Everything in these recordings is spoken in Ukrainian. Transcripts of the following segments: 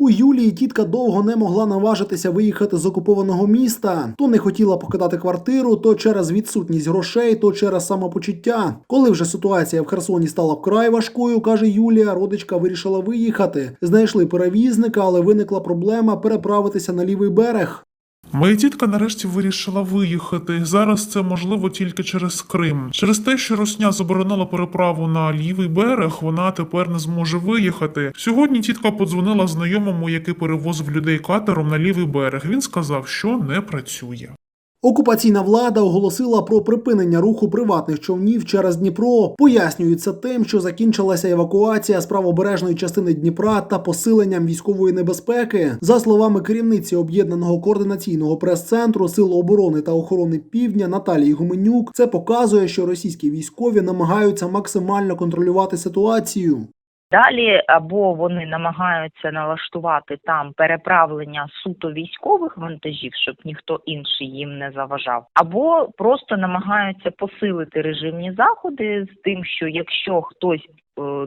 У Юлії тітка довго не могла наважитися виїхати з окупованого міста. То не хотіла покидати квартиру, то через відсутність грошей, то через самопочуття. Коли вже ситуація в Херсоні стала вкрай важкою, каже Юлія, родичка вирішила виїхати. Знайшли перевізника, але виникла проблема переправитися на лівий берег. Моя тітка нарешті вирішила виїхати. Зараз це можливо тільки через Крим. Через те, що Росня заборонила переправу на лівий берег, вона тепер не зможе виїхати. Сьогодні тітка подзвонила знайомому, який перевозив людей катером на лівий берег. Він сказав, що не працює. Окупаційна влада оголосила про припинення руху приватних човнів через Дніпро. Пояснюється тим, що закінчилася евакуація з правобережної частини Дніпра та посиленням військової небезпеки. За словами керівниці об'єднаного координаційного прес-центру Сил оборони та охорони Півдня Наталії Гуменюк, це показує, що російські військові намагаються максимально контролювати ситуацію. Далі або вони намагаються налаштувати там переправлення суто військових вантажів, щоб ніхто інший їм не заважав, або просто намагаються посилити режимні заходи з тим, що якщо хтось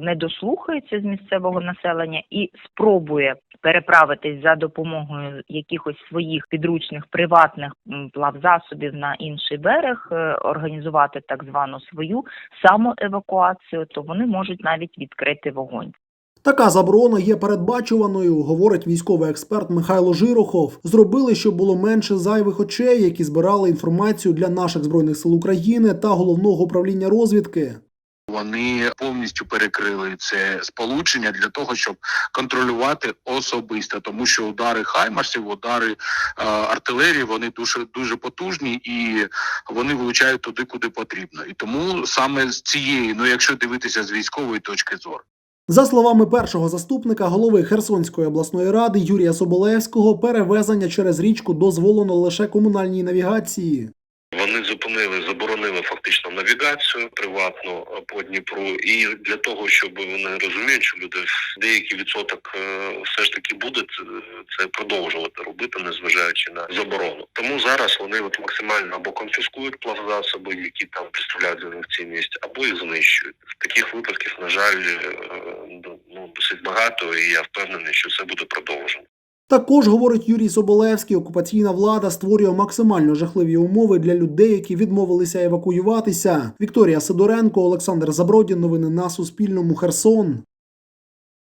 не дослухається з місцевого населення і спробує переправитись за допомогою якихось своїх підручних приватних плавзасобів на інший берег, е, організувати так звану свою самоевакуацію, то вони можуть навіть відкрити вогонь. Така заборона є передбачуваною, говорить військовий експерт Михайло Жирохов. Зробили, щоб було менше зайвих очей, які збирали інформацію для наших збройних сил України та головного управління розвідки. Вони повністю перекрили це сполучення для того, щоб контролювати особисто, тому що удари хаймарсів, удари е, артилерії, вони дуже дуже потужні і вони влучають туди, куди потрібно. І тому саме з цієї, ну якщо дивитися з військової точки зору. За словами першого заступника голови Херсонської обласної ради Юрія Соболевського, перевезення через річку дозволено лише комунальній навігації. Вони зупинили, заборонили фактично навігацію приватну е, по Дніпру, і для того, щоб вони розуміють, що люди деякий відсоток е, все ж таки буде це, продовжувати робити, незважаючи на заборону. Тому зараз вони от максимально або конфіскують плавзасоби, які там представляють для них цінність, або їх знищують. Таких випадків, на жаль, е, ну досить багато, і я впевнений, що це буде продовжено. Також, говорить Юрій Соболевський, окупаційна влада створює максимально жахливі умови для людей, які відмовилися евакуюватися. Вікторія Сидоренко, Олександр Забродін. Новини на Суспільному. Херсон.